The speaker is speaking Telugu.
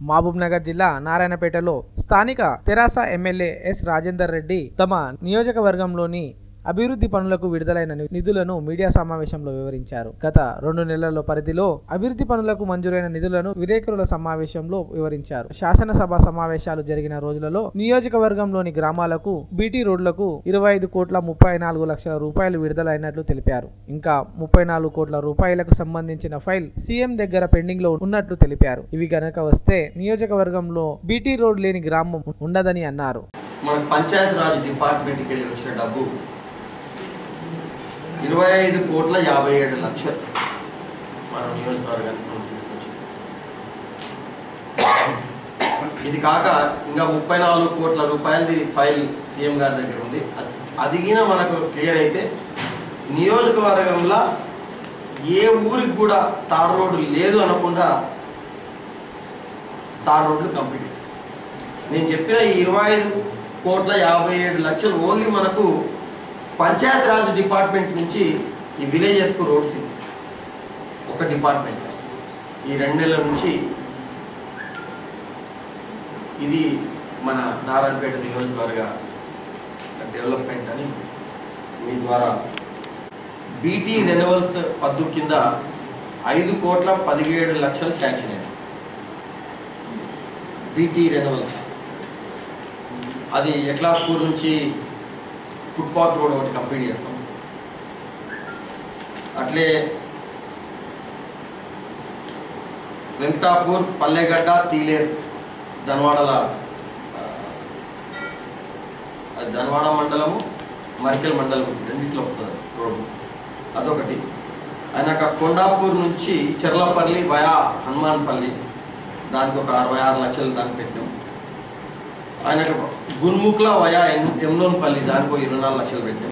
మహబూబ్నగర్ జిల్లా నారాయణపేటలో స్థానిక తెరాస ఎమ్మెల్యే ఎస్ రాజేందర్ రెడ్డి తమ నియోజకవర్గంలోని అభివృద్ధి పనులకు విడుదలైన నిధులను మీడియా సమావేశంలో వివరించారు. గత రెండు నెలల పరిధిలో అభివృద్ధి పనులకు మంజూరైన నిధులను విలేకరుల సమావేశంలో వివరించారు. శాసనసభ సమావేశాలు జరిగిన రోజులలో నియోజకవర్గంలోని గ్రామాలకు బీటీ రోడ్లకు ఇరవై ఐదు కోట్ల ముప్పై నాలుగు లక్షల రూపాయలు విడుదలైనట్లు తెలిపారు. ఇంకా ముప్పై నాలుగు కోట్ల రూపాయలకు సంబంధించిన ఫైల్ సీఎం దగ్గర పెండింగ్లో ఉన్నట్లు తెలిపారు. ఇవి గనక వస్తే నియోజకవర్గంలో బీటీ రోడ్ లేని గ్రామం ఉండదని అన్నారు. మన పంచాయత్ రాజ్ డిపార్ట్మెంట్కి వెళ్ళి వచ్చిన డబ్బు ఇరవై ఐదు కోట్ల యాభై ఏడు లక్షలు. మన నియోజకవర్గానికి తీసుకొచ్చాం ఇది కాక ఇంకా ముప్పై నాలుగు కోట్ల రూపాయలది ఫైల్ సీఎం గారి దగ్గర ఉంది. అది అదిగిన మనకు క్లియర్ అయితే నియోజకవర్గంలో ఏ ఊరికి కూడా తార్ రోడ్డు లేదు అనకుండా తార్ రోడ్లు కంప్లీట్. నేను చెప్పిన ఈ ఇరవై ఐదు కోట్ల యాభై ఏడు లక్షలు ఓన్లీ మనకు పంచాయత్ డిపార్ట్మెంట్ నుంచి ఈ విలేజెస్కు రోడ్స్ ఒక డిపార్ట్మెంట్. ఈ రెండు నెలల నుంచి ఇది మన నారాయణపేట నియోజకవర్గ డెవలప్మెంట్ అని మీ ద్వారా బీటీ రెన్యువల్స్ పద్దు కింద ఐదు కోట్ల పదిహేడు లక్షలు శాంక్షన్ అయింది. BT renewals. అది ఎక్లాస్పూర్ నుంచి ఫుట్పాత్ రోడ్ ఒకటి కంప్లీట్ చేస్తాం. అట్లే వెంకటాపూర్ పల్లెగడ్డ తీలేర్ ధన్వాడల ధన్వాడ మండలము మరికెల్ మండలం రెండిట్లో వస్తుంది రోడ్డు. అదొకటి. ఆయనక కొండాపూర్ నుంచి చెర్లపల్లి వయా హనుమాన్పల్లి. దానికి ఒక అరవై ఆరు లక్షలు దానికి పెట్టాం ఆయన గున్ముక్ల వయా ఎం ఎమ్నోన్పల్లి దానికి ఇరవై నాలుగు లక్షలు పెట్టాం